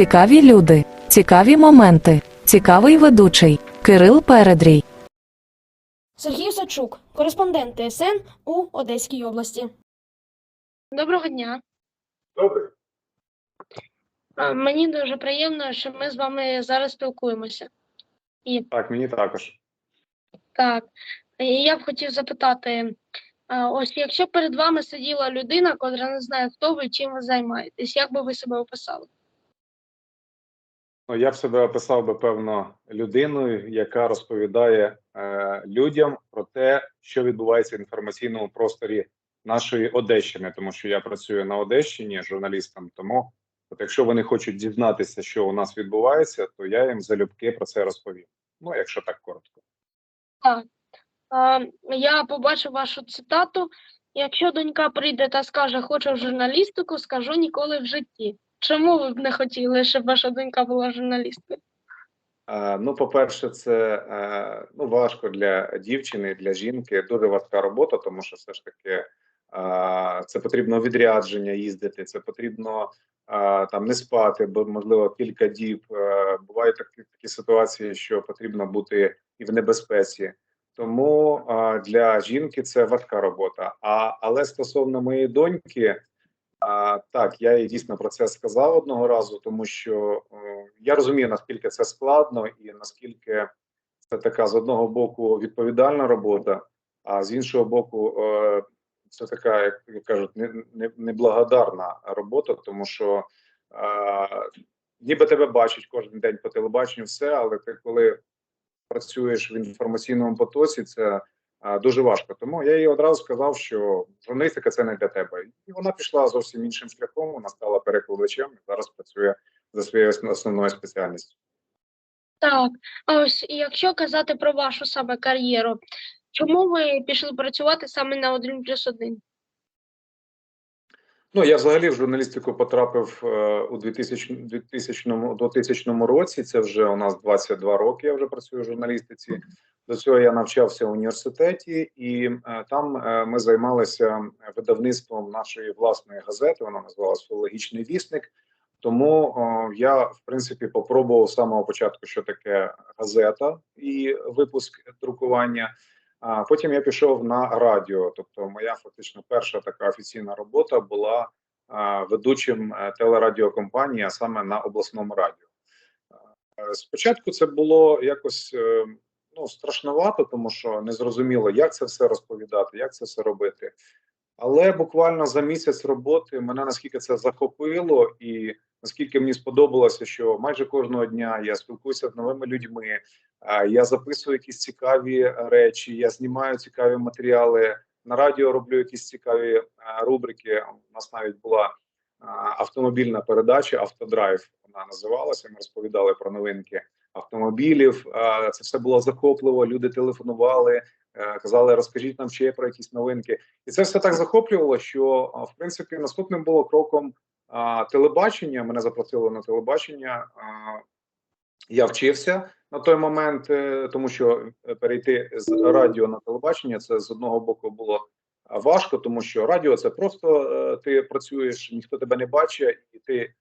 Цікаві люди, цікаві моменти, цікавий ведучий Кирил Передрій. Сергій Сачук, кореспондент ТСН у Одеській області. Доброго дня. Добре. Мені дуже приємно, що ми з вами зараз спілкуємося. Так, мені також. Так, і я б хотів запитати: ось якщо перед вами сиділа людина, котра не знає, хто ви і чим ви займаєтесь, як би ви себе описали? Ну, я б себе описав би певно людиною, яка розповідає е, людям про те, що відбувається в інформаційному просторі нашої Одещини, тому що я працюю на Одещині журналістом. Тому, от якщо вони хочуть дізнатися, що у нас відбувається, то я їм залюбки про це розповім. Ну, якщо так коротко. А, Я побачив вашу цитату. Якщо донька прийде та скаже, хочу в журналістику, скажу ніколи в житті. Чому ви б не хотіли, щоб ваша донька була журналісткою? Ну, по-перше, це е, ну, важко для дівчини, для жінки. Дуже важка робота, тому що все ж таки це потрібно відрядження їздити, це потрібно там не спати, бо можливо кілька діб. Е, Бувають такі, такі ситуації, що потрібно бути і в небезпеці. Тому для жінки це важка робота. А але стосовно моєї доньки. А, так, я дійсно про це сказав одного разу, тому що е, я розумію, наскільки це складно і наскільки це така з одного боку відповідальна робота, а з іншого боку, е, це така, як кажуть, не, не, неблагодарна робота, тому що е, ніби тебе бачать кожен день по телебаченню, все, але ти коли працюєш в інформаційному потоці, це дуже важко. Тому я їй одразу сказав, що журналістика це не для тебе. І вона пішла зовсім іншим шляхом. Вона стала перекладачем і зараз працює за своєю ос- основною спеціальністю. Так, а ось якщо казати про вашу саме кар'єру, чому ви пішли працювати саме на 1 плюс 1? Ну я взагалі в журналістику потрапив е, у 2000, 2000, 2000 році. Це вже у нас 22 роки. Я вже працюю в журналістиці. До цього я навчався в університеті, і е, там е, ми займалися видавництвом нашої власної газети. Вона називалась Філологічний вісник. Тому о, я в принципі попробував з самого початку, що таке газета і випуск друкування. А потім я пішов на радіо. Тобто, моя фактично перша така офіційна робота була ведучим е, телерадіокомпанії, а саме на обласному радіо. Е, Спочатку це було якось е, ну страшновато, тому що не зрозуміло, як це все розповідати, як це все робити. Але буквально за місяць роботи мене наскільки це захопило, і наскільки мені сподобалося, що майже кожного дня я спілкуюся з новими людьми, я записую якісь цікаві речі, я знімаю цікаві матеріали. На радіо роблю якісь цікаві е, рубрики. У нас навіть була е, автомобільна передача Автодрайв. Вона називалася. Ми розповідали про новинки автомобілів. Е, Це все було захопливо. Люди телефонували, е, казали, розкажіть нам ще про якісь новинки. І це все так захоплювало, що в принципі наступним було кроком телебачення. Мене запросили на телебачення. Я вчився на той момент, е, тому що е, перейти з радіо на телебачення це з одного боку було важко, тому що радіо це просто е, ти працюєш, ніхто тебе не бачить, і ти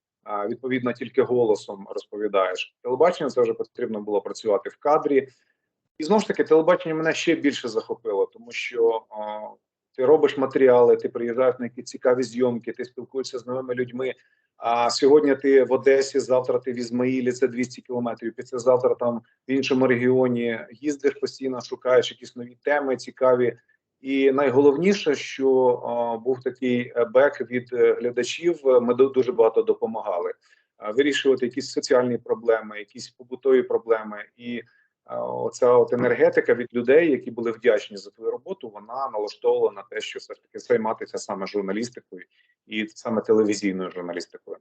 відповідно тільки голосом розповідаєш. Телебачення це вже потрібно було працювати в кадрі. І знову ж таки, телебачення мене ще більше захопило, тому що ти робиш матеріали, ти приїжджаєш на якісь цікаві зйомки, ти спілкуєшся з новими людьми. А сьогодні ти в Одесі, завтра ти в Ізмаїлі, це 200 кілометрів. Післязавтра там в іншому регіоні їздиш постійно, шукаєш якісь нові теми цікаві. І найголовніше, що а, був такий е, бек від е, глядачів. е, Ми дуже багато допомагали вирішувати якісь соціальні проблеми, якісь побутові проблеми. І оця от енергетика від людей, які були вдячні за твою роботу, вона налаштовувала на те, що все ж таки займатися саме журналістикою і саме телевізійною журналістикою.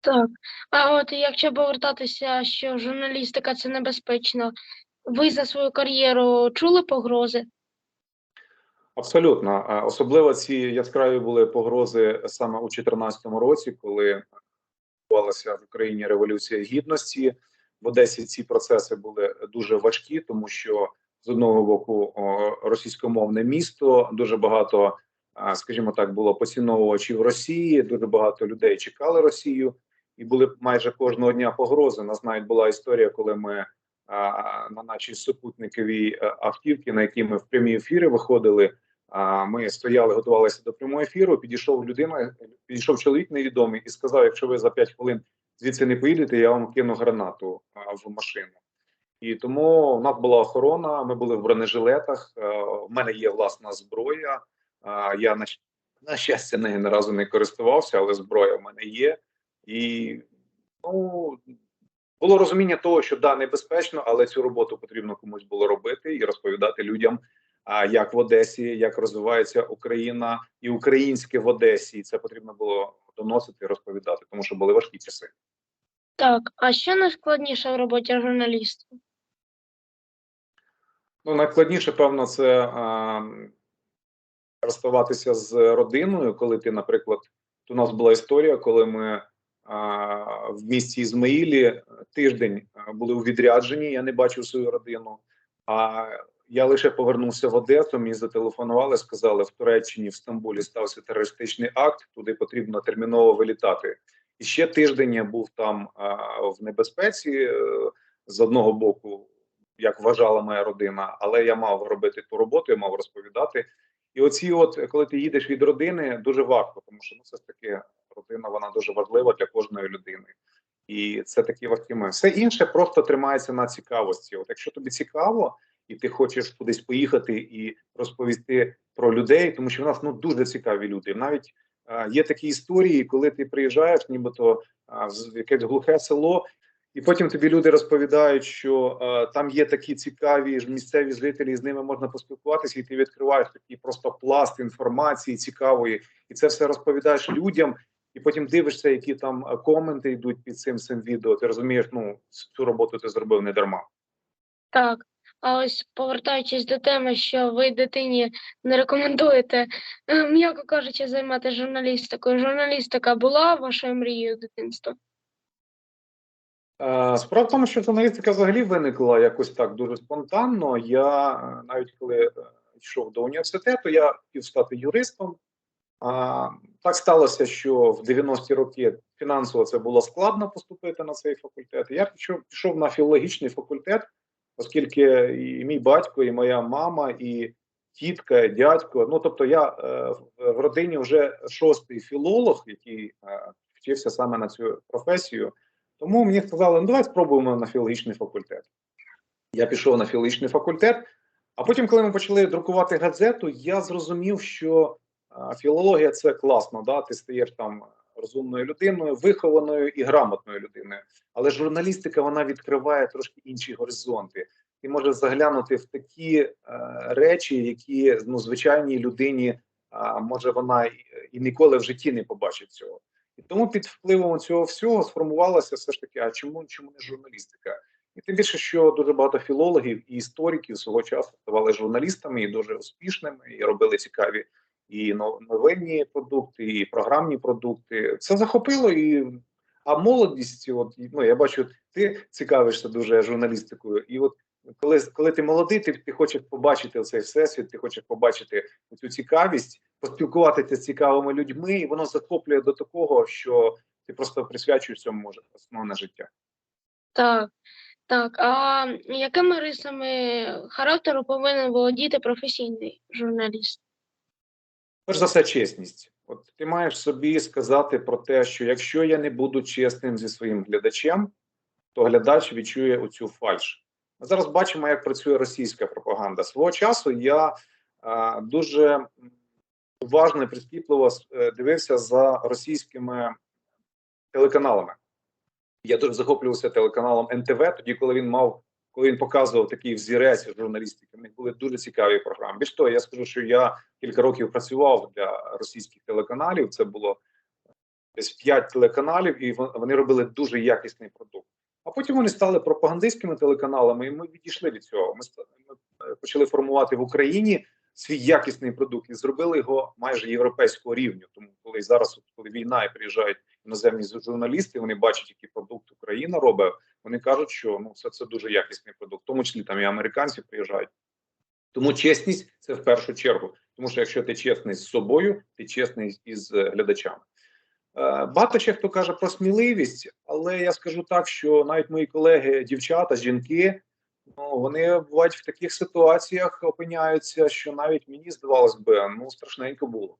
Так. А от якщо повертатися, що журналістика це небезпечно, ви за свою кар'єру чули погрози? Абсолютно, особливо ці яскраві були погрози саме у 2014 році, коли відбувалася в Україні революція гідності. В Одесі ці процеси були дуже важкі, тому що з одного боку російськомовне місто, дуже багато, скажімо так, було поціновувачів Росії. Дуже багато людей чекали Росію, і були майже кожного дня погрози. Нас навіть була історія, коли ми на нашій супутниковій е, автівці, на якій ми в прямі ефіри виходили. Ми стояли, готувалися до прямого ефіру. Підійшов людина, підійшов чоловік невідомий і сказав: якщо ви за 5 хвилин звідси не поїдете, я вам кину гранату в машину. І тому в нас була охорона. Ми були в бронежилетах. е, В мене є власна зброя. Я на, щастя нею ні разу не користувався, але зброя в мене є. І ну було розуміння того, що да, небезпечно, але цю роботу потрібно комусь було робити і розповідати людям, як в Одесі, як розвивається Україна і українське в Одесі. І це потрібно було доносити, розповідати, тому що були важкі часи. Так, а що найскладніше в роботі журналіста? Ну, найскладніше, певно, це а, розставатися з родиною, коли ти, наприклад, у нас була історія, коли ми а, в місті Ізмаїлі тиждень були у відрядженні, я не бачив свою родину. А я лише повернувся в Одесу, мені зателефонували, сказали, в Туреччині, в Стамбулі стався терористичний акт, туди потрібно терміново вилітати. І ще тиждень я був там а, в небезпеці е, з одного боку як вважала моя родина, але я мав робити ту роботу, я мав розповідати. І оці, от коли ти їдеш від родини, дуже важко, тому що ну все ж таки родина вона дуже важлива для кожної людини. І це такі важкі моменти. Все інше просто тримається на цікавості. От якщо тобі цікаво, і ти хочеш кудись поїхати і розповісти про людей, тому що в нас ну дуже цікаві люди. Навіть е, є такі історії, коли ти приїжджаєш, нібито е, в якесь глухе село, і потім тобі люди розповідають, що е, там є такі цікаві місцеві жителі, і з ними можна поспілкуватися, і ти відкриваєш такий просто пласт інформації цікавої, і це все розповідаєш людям. І потім дивишся, які там коменти йдуть під цим цим відео. Ти розумієш, ну цю роботу ти зробив не дарма. Так, а ось повертаючись до теми, що ви дитині не рекомендуєте, е, м'яко кажучи, займатися журналістикою. Журналістика була вашою мрією дитинства? Е, Справа в тому, що журналістика взагалі виникла якось так дуже спонтанно. Я е, навіть коли йшов до університету, я хотів стати юристом. А, так сталося, що в 90-ті роки фінансово це було складно поступити на цей факультет. Я пішов на філологічний факультет, оскільки і мій батько, і моя мама, і тітка, і дядько. Ну тобто, я е, в- родині вже шостий філолог, який е, вчився саме на цю професію. Тому мені сказали, ну давай спробуємо на філологічний факультет. Я пішов на філологічний факультет, а потім, коли ми почали друкувати газету, я зрозумів, що філологія це класно, да? ти стаєш там розумною людиною, вихованою і грамотною людиною. Але журналістика вона відкриває трошки інші горизонти. Ти можеш заглянути в такі е, речі, які ну, звичайній людині, а, може вона і, і ніколи в житті не побачить цього. І тому під впливом цього всього сформувалося все ж таки, а чому, чому не журналістика? І тим більше, що дуже багато філологів і істориків свого часу ставали журналістами і дуже успішними, і робили цікаві і но- новинні продукти, і програмні продукти. Це захопило і. А молодість, от ну я бачу, ти цікавишся дуже журналістикою, і от коли, коли ти молодий, ти, ти хочеш побачити цей всесвіт, ти хочеш побачити цю цікавість, поспілкуватися з цікавими людьми, і воно захоплює до такого, що ти просто присвячуєш цьому може основне життя. Так, так. А якими рисами характеру повинен володіти професійний журналіст? Перш за все, чесність. От ти маєш собі сказати про те, що якщо я не буду чесним зі своїм глядачем, то глядач відчує оцю фальш. Ми зараз бачимо, як працює російська пропаганда. Свого часу я а, дуже уважно і прискіпливо е, дивився за російськими телеканалами. Я дуже захоплювався телеканалом НТВ, тоді, коли він мав, коли він показував такий взірець журналістики. В них були дуже цікаві програми. Більш того, я скажу, що я кілька років працював для російських телеканалів. Це було десь п'ять телеканалів, і вон- вони робили дуже якісний продукт. А потім вони стали пропагандистськими телеканалами, і ми відійшли від цього. Ми, ми почали формувати в Україні свій якісний продукт і зробили його майже європейського рівня. Тому коли зараз, коли війна і приїжджають іноземні журналісти, вони бачать, який продукт Україна робить. Вони кажуть, що ну це, це дуже якісний продукт, в тому числі там і американці приїжджають. Тому чесність це в першу чергу. Тому що якщо ти чесний з собою, ти чесний із е, глядачами. Е, Багато ще хто каже про сміливість, але я скажу так, що навіть мої колеги, дівчата, жінки, ну вони бувають в таких ситуаціях опиняються, що навіть мені здавалось би, ну страшненько було.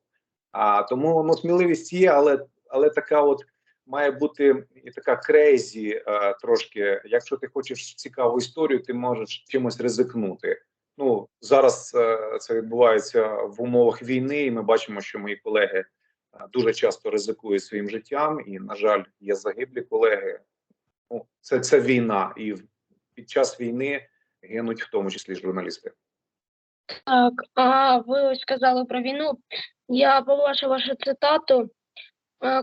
А тому ну, сміливість є, але але така от має бути і така крейзі е, трошки. Якщо ти хочеш цікаву історію, ти можеш чимось ризикнути. Ну зараз е, це відбувається в умовах війни, і ми бачимо, що мої колеги е, дуже часто ризикують своїм життям, і на жаль, є загиблі колеги. Ну, це, це війна, і під час війни гинуть в тому числі журналісти. Так, а ви ось сказали про війну. Я побачив вашу цитату,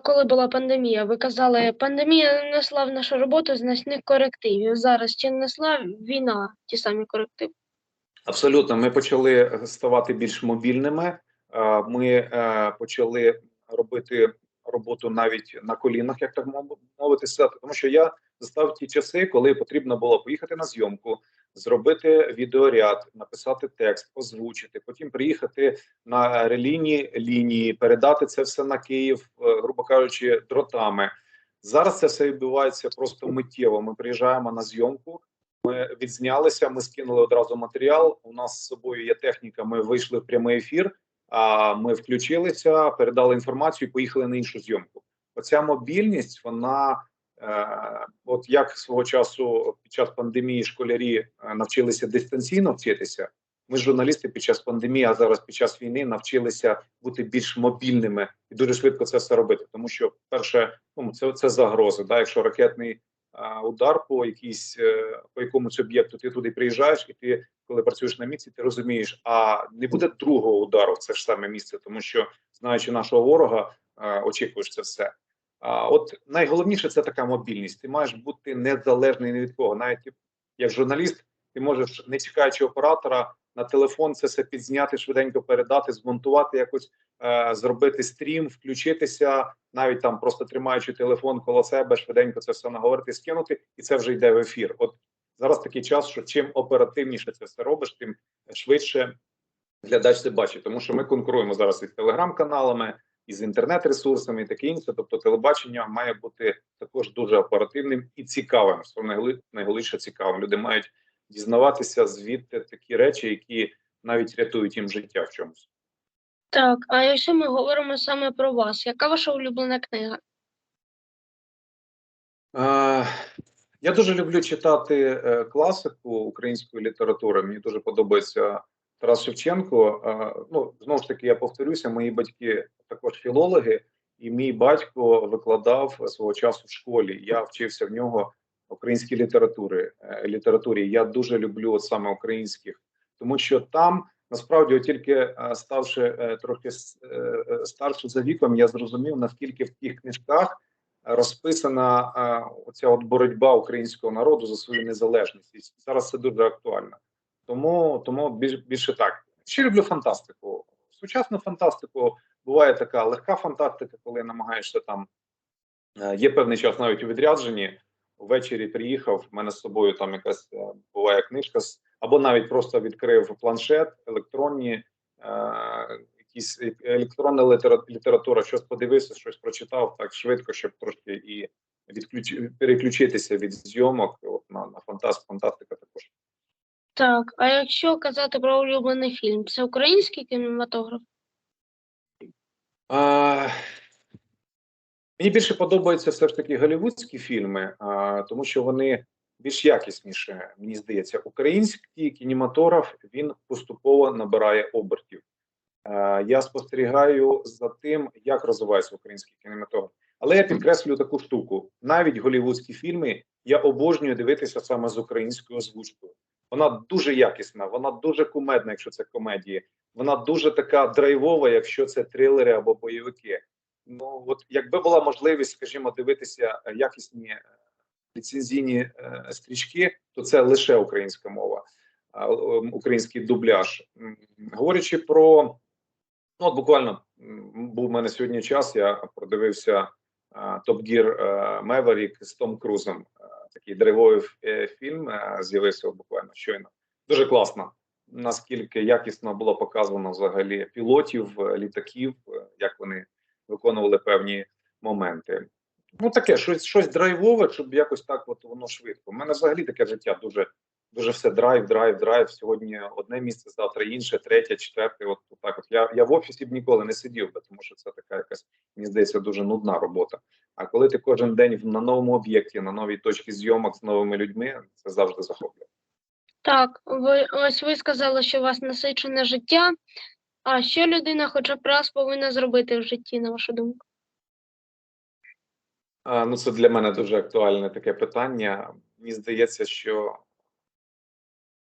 коли була пандемія. Ви казали, пандемія нанесла в нашу роботу значних корективів. Зараз чи нанесла війна ті самі корективи? Абсолютно, ми почали ставати більш мобільними. Е, Ми е, почали робити роботу навіть на колінах, як так мовити сказати. Тому що я застав ті часи, коли потрібно було поїхати на зйомку, зробити відеоряд, написати текст, озвучити, потім приїхати на релійні лінії, передати це все на Київ, е, грубо кажучи, дротами. Зараз це все відбувається просто миттєво. Ми приїжджаємо на зйомку. Ми відзнялися, ми скинули одразу матеріал. У нас з собою є техніка. Ми вийшли в прямий ефір. Ми включилися, передали інформацію, поїхали на іншу зйомку. Оця мобільність, вона е, от як свого часу під час пандемії школярі е, навчилися дистанційно вчитися. Ми, журналісти, під час пандемії, а зараз під час війни навчилися бути більш мобільними і дуже швидко це все робити. Тому що, перше, ну це, це загрози. Да? Якщо ракетний удар по якійсь е, по якомусь об'єкту, ти туди приїжджаєш, і ти, коли працюєш на місці, ти розумієш, а не буде другого удару в це ж саме місце, тому що знаючи нашого ворога, очікуєш це все. А от найголовніше це така мобільність. Ти маєш бути незалежний ні від кого. Навіть як журналіст, ти можеш, не чекаючи оператора, на телефон це все підзняти, швиденько передати, змонтувати якось, зробити стрім, включитися, навіть там просто тримаючи телефон коло себе, швиденько це все наговорити, скинути, і це вже йде в ефір. От зараз такий час, що чим оперативніше це все робиш, тим швидше глядач це бачить. Тому що ми конкуруємо зараз із телеграм-каналами, із інтернет-ресурсами і таке інше. Тобто, телебачення має бути також дуже оперативним і цікавим. Що найголовніше цікавим. Люди мають дізнаватися звідти такі речі, які навіть рятують їм життя в чомусь. Так, а якщо ми говоримо саме про вас, яка ваша улюблена книга? Е, Я дуже люблю читати е, класику української літератури. Мені дуже подобається Тарас Шевченко. Е, Ну знову ж таки, я повторюся, мої батьки також філологи, і мій батько викладав свого часу в школі. Я вчився в нього українській літератури. е, Літературі я дуже люблю от саме українських, тому що там насправді, тільки е, ставши е, трохи е, старше за віком, я зрозумів наскільки в тих книжках розписана оця от боротьба українського народу за свою незалежність. І зараз це дуже актуально. Тому тому більш, більше так. Ще люблю фантастику. Сучасну фантастику буває така легка фантастика, коли намагаєшся там. Є певний час навіть у відрядженні. Ввечері приїхав. в мене з собою там якась буває книжка, з- або навіть просто відкрив планшет, електронні, е, якісь електронна література, щось подивився, щось прочитав так швидко, щоб трошки і відключ... переключитися від зйомок от, на, на фантаст, фантастика також. Так, а якщо казати про улюблений фільм, це український кінематограф? А, мені більше подобаються все ж таки голівудські фільми, а, тому що вони більш якісніші, мені здається. Український кінематограф він поступово набирає обертів. Е, Я спостерігаю за тим, як розвивається український кінематограф. Але я підкреслюю таку штуку: навіть голівудські фільми я обожнюю дивитися саме з українською озвучкою. Вона дуже якісна, вона дуже кумедна, якщо це комедії. Вона дуже така драйвова, якщо це трилери або бойовики. Ну от якби була можливість, скажімо, дивитися е, якісні е, ліцензійні е, стрічки, то це лише українська мова, український дубляж. Говорячи про ну от буквально був у мене сьогодні час. Я продивився Топ Гір Меверік з Том Крузом. Е, Такий драйвовий е, фільм з'явився буквально щойно. Дуже класно. Наскільки якісно було показано взагалі пілотів, літаків, як вони виконували певні моменти. Ну, таке, щось, щось драйвове, щоб якось так от воно швидко. У мене взагалі таке життя дуже, дуже все драйв, драйв, драйв. Сьогодні одне місце, завтра інше, третє, четверте. От так. От я, я в офісі б ніколи не сидів би, тому що це така якась, мені здається, дуже нудна робота. А коли ти кожен день на новому об'єкті, на новій точці зйомок з новими людьми, це завжди захоплює. Так, ви ось ви сказали, що у вас насичене життя. А що людина хоча б раз повинна зробити в житті, на вашу думку? Ну, це для мене дуже актуальне таке питання. Мені здається, що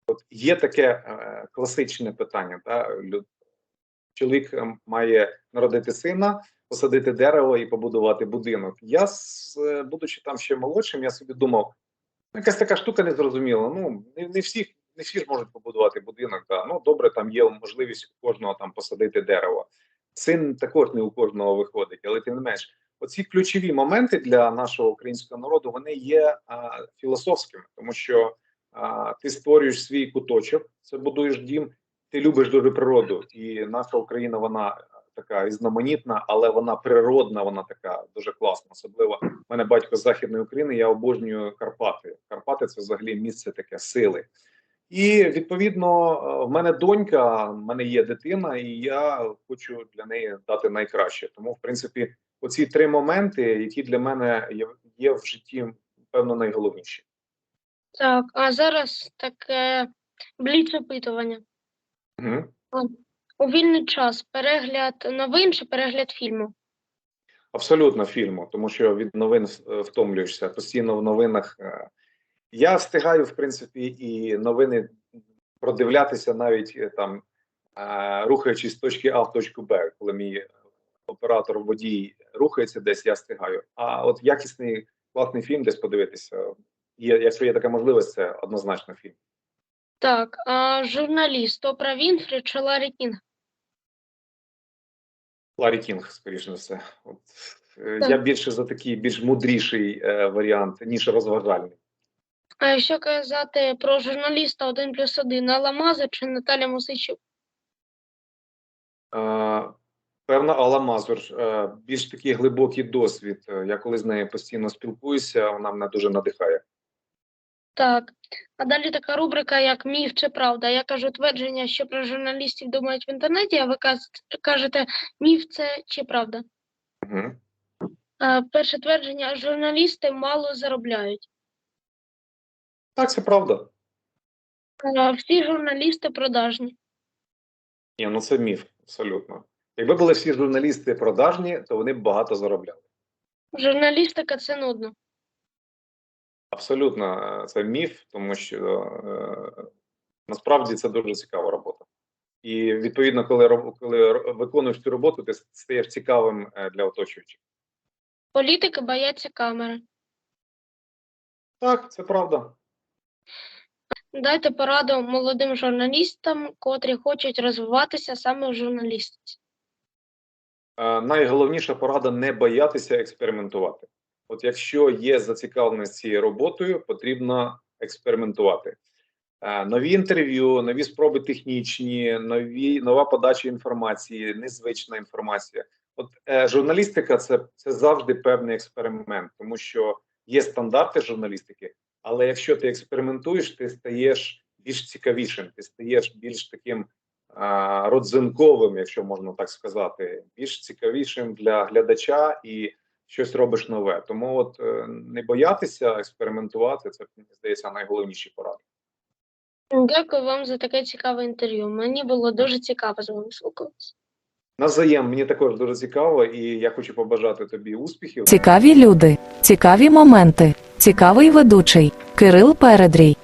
от є таке е, класичне питання. Та? Чоловік е, має народити сина, посадити дерево і побудувати будинок. Я, е, будучи там ще молодшим, я собі думав, ну, якась така штука незрозуміла. Ну, не, не всі, не всі ж можуть побудувати будинок. Та? Ну, добре, там є можливість у кожного там посадити дерево. Син також не у кожного виходить, але тим не менш оці ключові моменти для нашого українського народу вони є а, філософськими, тому що а, ти створюєш свій куточок, це будуєш дім, ти любиш дуже природу, і наша Україна вона така різноманітна, але вона природна, вона така дуже класна. Особливо в мене батько з західної України. Я обожнюю Карпати. Карпати це взагалі місце таке сили. І відповідно е, в мене донька, в мене є дитина, і я хочу для неї дати найкраще. Тому, в принципі, оці три моменти, які для мене є, в житті, певно, найголовніші. Так, а зараз таке бліц опитування. Угу. У вільний час перегляд новин чи перегляд фільму? Абсолютно фільму, тому що від новин е, втомлюєшся постійно в новинах. е, Я встигаю, в принципі, і новини продивлятися навіть е, там, рухаючись з точки А в точку Б, коли мій оператор водій рухається десь, я встигаю. А от якісний класний фільм десь подивитися. Є, якщо є така можливість, це однозначно фільм. Так, а журналіст Опра Вінфрі чи Ларі Кінг? Ларі Кінг, скоріш за все. От, е, Так. я більше за такий більш мудріший е, варіант, ніж розважальний. А якщо казати про журналіста 1 плюс 1, Алла Маза чи Наталя Мосичук? Е, Певна Алла Мазур, е, більш такий глибокий досвід. Е, Я коли з нею постійно спілкуюся, вона мене дуже надихає. Так. А далі така рубрика, як міф чи правда. Я кажу твердження, що про журналістів думають в інтернеті, а ви кажете, міф це чи правда. Угу. Перше твердження: журналісти мало заробляють. Так, це правда. Всі журналісти продажні. Ні, ну це міф, абсолютно. Якби були всі журналісти продажні, то вони б багато заробляли. Журналістика це нудно. Абсолютно, е, це міф, тому що е, насправді це дуже цікава робота. І відповідно, коли коли виконуєш цю роботу, ти стаєш цікавим е, для оточуючих. Політики бояться камери. Так, це правда. Дайте пораду молодим журналістам, котрі хочуть розвиватися саме в журналістиці. Е, найголовніша порада не боятися експериментувати. От якщо є зацікавленість цією роботою, потрібно експериментувати. Е, Нові інтерв'ю, нові спроби технічні, нові нова подача інформації, незвична інформація. От е, журналістика це, це завжди певний експеримент, тому що є стандарти журналістики, але якщо ти експериментуєш, ти стаєш більш цікавішим, ти стаєш більш таким родзинковим, якщо можна так сказати, більш цікавішим для глядача і щось робиш нове. Тому от е, не боятися експериментувати, це мені здається найголовніші поради. Дякую вам за таке цікаве інтерв'ю. Мені було дуже цікаво з вами спілкуватися. Навзаєм мені також дуже цікаво, і я хочу побажати тобі успіхів. Цікаві люди, цікаві моменти, цікавий ведучий. Кирил Передрій.